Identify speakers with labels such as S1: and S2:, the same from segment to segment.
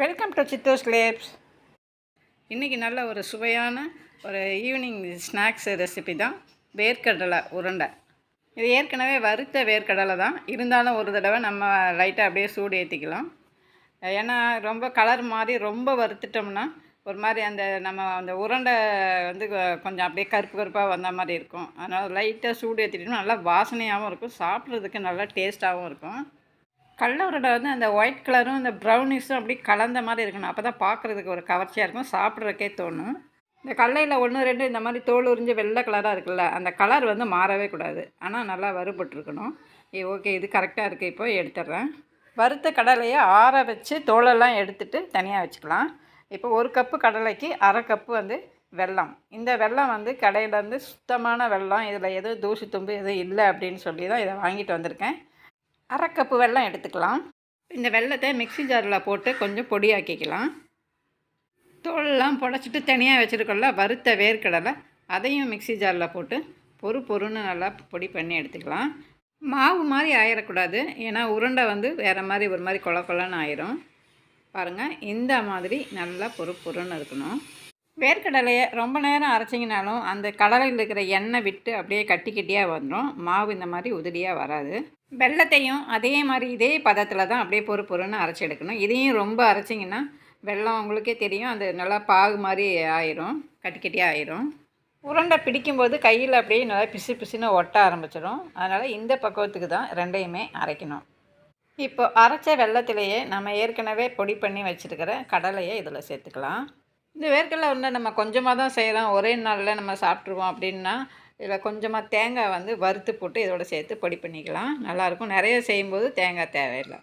S1: Welcome to சித்தோஸ் labs இன்றைக்கி நல்ல ஒரு சுவையான ஒரு ஈவினிங் ஸ்நாக்ஸ் ரெசிபி தான். வேர்க்கடலை உருண்டை. இது ஏற்கனவே வறுத்த வேர்க்கடலை தான். இருந்தாலும் ஒரு தடவை நம்ம லைட்டாக அப்படியே சூடு ஏற்றிக்கலாம் ஏன்னா ரொம்ப கலர் மாதிரி ரொம்ப வறுத்துட்டோம்னா ஒரு மாதிரி அந்த நம்ம அந்த உருண்டை வந்து கொஞ்சம் அப்படியே கருப்பு கருப்பாக வந்த மாதிரி இருக்கும். அதனால் லைட்டாக சூடு ஏற்றிட்டோம்னா நல்லா வாசனையாகவும் இருக்கும். சாப்பிட்றதுக்கு நல்லா டேஸ்ட்டாகவும் இருக்கும். கடல உருண்டை வந்து அந்த ஒயிட் கலரும் அந்த ப்ரௌனிஸும் அப்படி கலந்த மாதிரி இருக்கணும். அப்போ தான் பார்க்குறதுக்கு ஒரு கவர்ச்சியாக இருக்கும். சாப்பிட்றதுக்கே தோணும். இந்த கடலையில் ஒன்று ரெண்டு இந்த மாதிரி தோல் உறிஞ்சு வெள்ளை கலராக இருக்குல்ல அந்த கலர் வந்து மாறவே கூடாது. ஆனால் நல்லா வறுபட்டுருக்கணும். ஏ ஓகே இது கரெக்டாக இருக்குது இப்போ எடுத்துடுறேன். வறுத்த கடலையை ஆற வச்சு தோலெல்லாம் எடுத்துட்டு தனியாக வச்சுக்கலாம். இப்போ ஒரு கப்பு கடலைக்கு அரை கப்பு வந்து வெல்லம். இந்த வெல்லம் வந்து கடையிலேருந்து சுத்தமான வெல்லம். இதில் எதுவும் தூசி தும்பு எதுவும் இல்லை அப்படின்னு சொல்லி தான் இதை வாங்கிட்டு வந்திருக்கேன். அரை கப்பு வெல்லம் எடுத்துக்கலாம். இந்த வெல்லத்தை மிக்ஸி ஜாரில் போட்டு கொஞ்சம் பொடியாக்கிக்கலாம். தோலெல்லாம் புடச்சிட்டு தனியாக வச்சுருக்கோம்ல வறுத்த வேர்க்கடலை அதையும் மிக்ஸி ஜாரில் போட்டு பொறு பொறுன்னு நல்லா பொடி பண்ணி எடுத்துக்கலாம். மாவு மாதிரி ஆயிடக்கூடாது ஏன்னா உருண்டை வந்து வேறு மாதிரி ஒரு மாதிரி கொல கொலன்னு ஆயிரும். பாருங்கள் இந்த மாதிரி நல்லா பொறு பொறுன்னு இருக்கணும். வேர்க்கடலையை ரொம்ப நேரம் அரைச்சிங்கனாலும் அந்த கடலையில் இருக்கிற எண்ணெய் விட்டு அப்படியே கட்டி கட்டியாக வந்துடும் மாவு இந்த மாதிரி உதிரியாக வராது. வெள்ளத்தையும் அதே மாதிரி இதே பதத்தில் தான் அப்படியே பொறு பொறுன்னு அரைச்சி எடுக்கணும். இதையும் ரொம்ப அரைச்சிங்கன்னா வெல்லம் உங்களுக்கே தெரியும். அது நல்லா பாகு மாதிரி ஆயிரும். கட்டி கட்டியாக ஆயிரும். உருண்டை பிடிக்கும்போது கையில் அப்படியே நல்லா பிசு பிசுன்னு ஒட்ட ஆரம்பிச்சிடும் அதனால் இந்த பக்குவத்துக்கு தான் ரெண்டையுமே அரைக்கணும். இப்போ அரைச்ச வெள்ளத்திலேயே நம்ம ஏற்கனவே பொடி பண்ணி வச்சுருக்கிற கடலையை இதில் சேர்த்துக்கலாம். இந்த வேர்க்கடலை ஒன்று நம்ம கொஞ்சமாக தான் செய்யலாம். ஒரே நாளில் நம்ம சாப்பிட்ருவோம் அப்படின்னா இதில் கொஞ்சமாக தேங்காய் வந்து வறுத்து போட்டு இதோட சேர்த்து பொடி பண்ணிக்கலாம். நல்லாயிருக்கும். நிறைய செய்யும்போது தேங்காய் தேவையில்லை.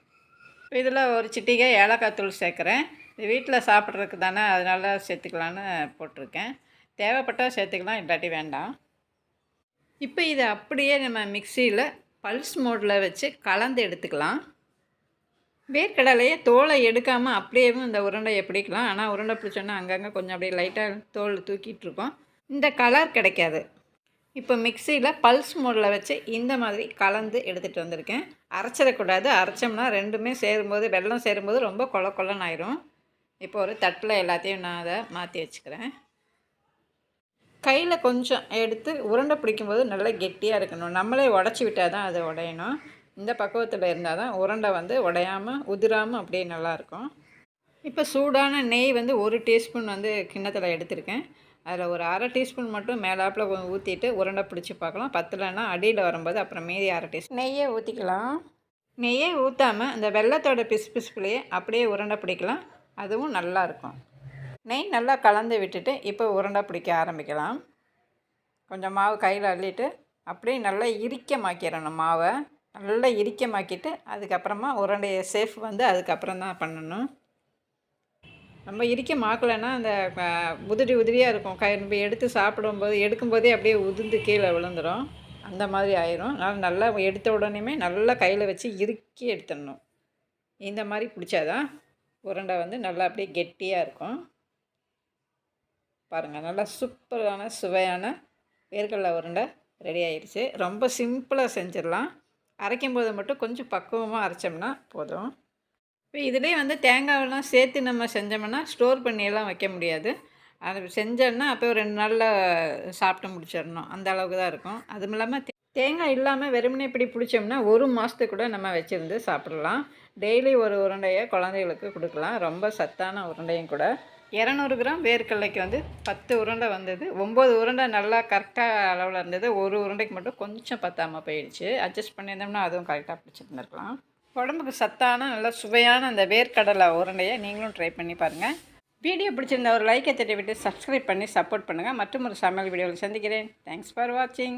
S1: இதில் ஒரு சிட்டிகை ஏலக்காய் தூள் சேர்க்குறேன். இது வீட்டில் சாப்பிட்றதுக்கு தானே அதனால சேர்த்துக்கலான்னு போட்டிருக்கேன். தேவைப்பட்டால் சேர்த்துக்கலாம் இல்லாட்டி வேண்டாம். இப்போ இதை அப்படியே நம்ம மிக்சியில் பல்ஸ் மோடில் வச்சு கலந்து எடுத்துக்கலாம். வேர்க்கடலையை தோலை எடுக்காமல் அப்படியேவும் இந்த உருண்டையை பிடிக்கலாம் ஆனால் உருண்டை பிடிச்சோன்னா அங்கங்கே கொஞ்சம் அப்படியே லைட்டாக தோல் தூக்கிட்டு இருக்கோம். இந்த கலர் கிடைக்காது. இப்போ மிக்சியில் பல்ஸ் மோடில் வச்சு இந்த மாதிரி கலந்து எடுத்துகிட்டு வந்திருக்கேன். அரைச்சிடக்கூடாது அரைச்சோம்னா ரெண்டுமே சேரும்போது வெல்லம் சேரும்போது ரொம்ப கொல கொலன்னு ஆயிரும். இப்போ ஒரு தட்டில் எல்லாத்தையும் நான் அதை மாற்றி வச்சுக்கிறேன். கையில் கொஞ்சம் எடுத்து உருண்டை பிடிக்கும்போது நல்லா கெட்டியாக இருக்கணும். நம்மளே உடச்சி விட்டால் தான் அதை உடையணும். இந்த பக்குவத்தில் இருந்தால் தான் உருண்டை வந்து உடையாமல் உதிராமல் அப்படியே நல்லாயிருக்கும். இப்போ சூடான நெய் வந்து ஒரு டீஸ்பூன் வந்து கிண்ணத்தில் எடுத்திருக்கேன். அதில் ஒரு அரை டீஸ்பூன் மட்டும் மேலாப்பில் ஊற்றிட்டு உருண்டை பிடிச்சி பார்க்கலாம். பத்தலைன்னா அடியில் வரும்போது அப்புறம் மீதி அரை டீஸ்பூன். நெய்யை ஊற்றிக்கலாம் நெய்யே ஊற்றாமல் இந்த வெள்ளத்தோட பிசு பிசுப்புலேயே அப்படியே உருண்டை பிடிக்கலாம். அதுவும் நல்லா இருக்கும் நெய் நல்லா கலந்து விட்டுட்டு இப்போ உருண்டை பிடிக்க ஆரம்பிக்கலாம். கொஞ்சம் மாவு கையில் அள்ளிட்டு அப்படியே நல்லா இறுக்கமாக்கிடணும் மாவை. நல்லா இறுக்கமாக்கிட்டு அதுக்கப்புறமா உருண்டையை சேஃப் வந்து அதுக்கப்புறம் தான் பண்ணணும். நம்ம இறுக்கமாக்கலைன்னா அந்த உதிரி உதிரியாக இருக்கும். கை நம்ம எடுத்து சாப்பிடும்போது எடுக்கும்போதே அப்படியே உதிர்ந்து கீழே விழுந்துடும் அந்த மாதிரி ஆயிரும். அதனால் நல்லா எடுத்த உடனேமே நல்லா கையில் வச்சு இறுக்கி எடுத்துடணும். இந்த மாதிரி பிடிச்சாதான் உருண்டை வந்து நல்லா அப்படியே கெட்டியாக இருக்கும். பாருங்கள் நல்லா சூப்பரான சுவையான வேர்க்கடலை உருண்டை ரெடி ஆயிடுச்சு ரொம்ப சிம்பிளாக செஞ்சிடலாம். அரைக்கும் போது மட்டும் கொஞ்சம் பக்குவமாக அரைச்சோம்னா போதும். இப்போ இதிலே வந்து தேங்காவெல்லாம் சேர்த்து நம்ம செஞ்சோம்னா ஸ்டோர் பண்ணியெல்லாம் வைக்க முடியாது. அது செஞ்சோன்னா அப்போ ஒரு ரெண்டு நாளில் சாப்பிட்டு முடிச்சிடணும். அந்த அளவுக்கு தான் இருக்கும். அதுவும் இல்லாமல் தேங்காய் இல்லாமல் வெறுமனே இப்படி பிடிச்சோம்னா ஒரு மாதத்துக்கு கூட நம்ம வச்சுருந்து சாப்பிடலாம். டெய்லி ஒரு உருண்டையை குழந்தைகளுக்கு கொடுக்கலாம். ரொம்ப சத்தான உருண்டையும் கூட. இரநூறு கிராம் வேர்க்கடலைக்கு வந்து பத்து உருண்டை வந்தது. ஒம்பது உருண்டை நல்லா கரெக்டாக அளவில் இருந்தது. ஒரு உருண்டைக்கு மட்டும் கொஞ்சம் பத்தாமல் போயிடுச்சு. அட்ஜஸ்ட் பண்ணியிருந்தோம்னா அதுவும் கரெக்டாக பிடிச்சிருந்துருக்கலாம். உடம்புக்கு சத்தான நல்லா சுவையான அந்த வேர்க்கடலை உருண்டையை நீங்களும் ட்ரை பண்ணி பாருங்கள் வீடியோ பிடிச்சிருந்த ஒரு லைக்கை தட்டி விட்டு சப்ஸ்கிரைப் பண்ணி சப்போர்ட் பண்ணுங்கள் மற்றும் ஒரு சமையல் வீடியோவில் சந்திக்கிறேன். தேங்க்ஸ் ஃபார் வாட்சிங்